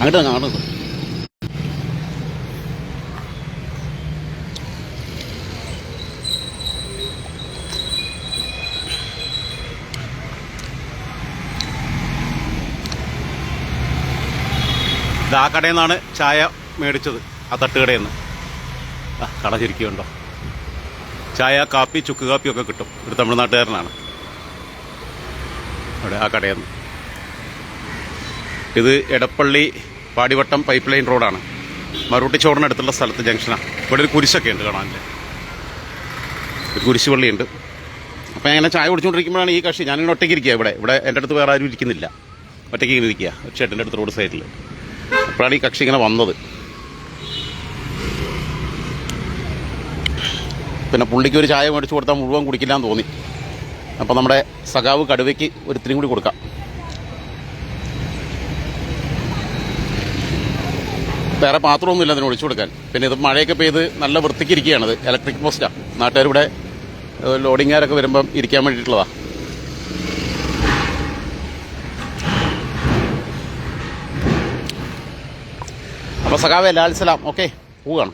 അങ്ങോട്ട് അങ്ങ് അങ്ങോട്ട്. ഇത് ആ കടയിൽ നിന്നാണ് ചായ മേടിച്ചത്. ആ തട്ടുകടയിൽ നിന്ന്. ആ കട ശരിക്കുണ്ടോ ചായ കാപ്പി ചുക്ക് കാപ്പി ഒക്കെ കിട്ടും. ഒരു തമിഴ്നാട്ടുകാരനാണ്. അവിടെ ആ കടയിൽ നിന്ന്. ഇത് എടപ്പള്ളി പാടിവട്ടം പൈപ്പ് ലൈൻ റോഡാണ്. മറുട്ടിച്ചോറിനടുത്തുള്ള സ്ഥലത്ത് ജംഗ്ഷനാണ് ഇവിടെ ഒരു കുരിശൊക്കെ ഉണ്ട് കാണാനില്ലേ ഒരു കുരിശ് പള്ളിയുണ്ട് അപ്പം ഞാൻ ചായ കുടിച്ചുകൊണ്ടിരിക്കുമ്പോഴാണ് ഈ കക്ഷി. ഞാനിങ്ങനെ ഒറ്റയ്ക്ക് ഇരിക്കുക ഇവിടെ. ഇവിടെ എന്റെ അടുത്ത് വേറെ ആരും ഇരിക്കുന്നില്ല. ഒറ്റയ്ക്ക് ഇങ്ങനെ ഇരിക്കുക. ചേട്ടന്റെ അടുത്ത് റോഡ് സൈഡിൽ അപ്പോഴാണ് ഈ കക്ഷി ഇങ്ങനെ വന്നത്. പിന്നെ പുള്ളിക്ക് ഒരു ചായ മേടിച്ച് കൊടുത്താൽ മുഴുവൻ കുടിക്കില്ല എന്ന് തോന്നി. അപ്പോൾ നമ്മുടെ സഖാവ് കടുവയ്ക്ക് ഒരു ഇത്തിരി കൂടി കൊടുക്കാം. വേറെ പാത്രമൊന്നുമില്ല അതിന് ഒഴിച്ചു കൊടുക്കാൻ. പിന്നെ ഇത് മഴയൊക്കെ പെയ്ത് നല്ല വൃത്തിക്ക് ഇരിക്കുകയാണത് ഇലക്ട്രിക് പോസ്റ്റാണ് നാട്ടുകാരിവിടെ ലോഡിങ്ങുകാരൊക്കെ വരുമ്പം ഇരിക്കാൻ വേണ്ടിയിട്ടുള്ളതാ. അപ്പോൾ സഖാവേ ലാൽ സലാം ഓക്കെ പോവുകയാണ്.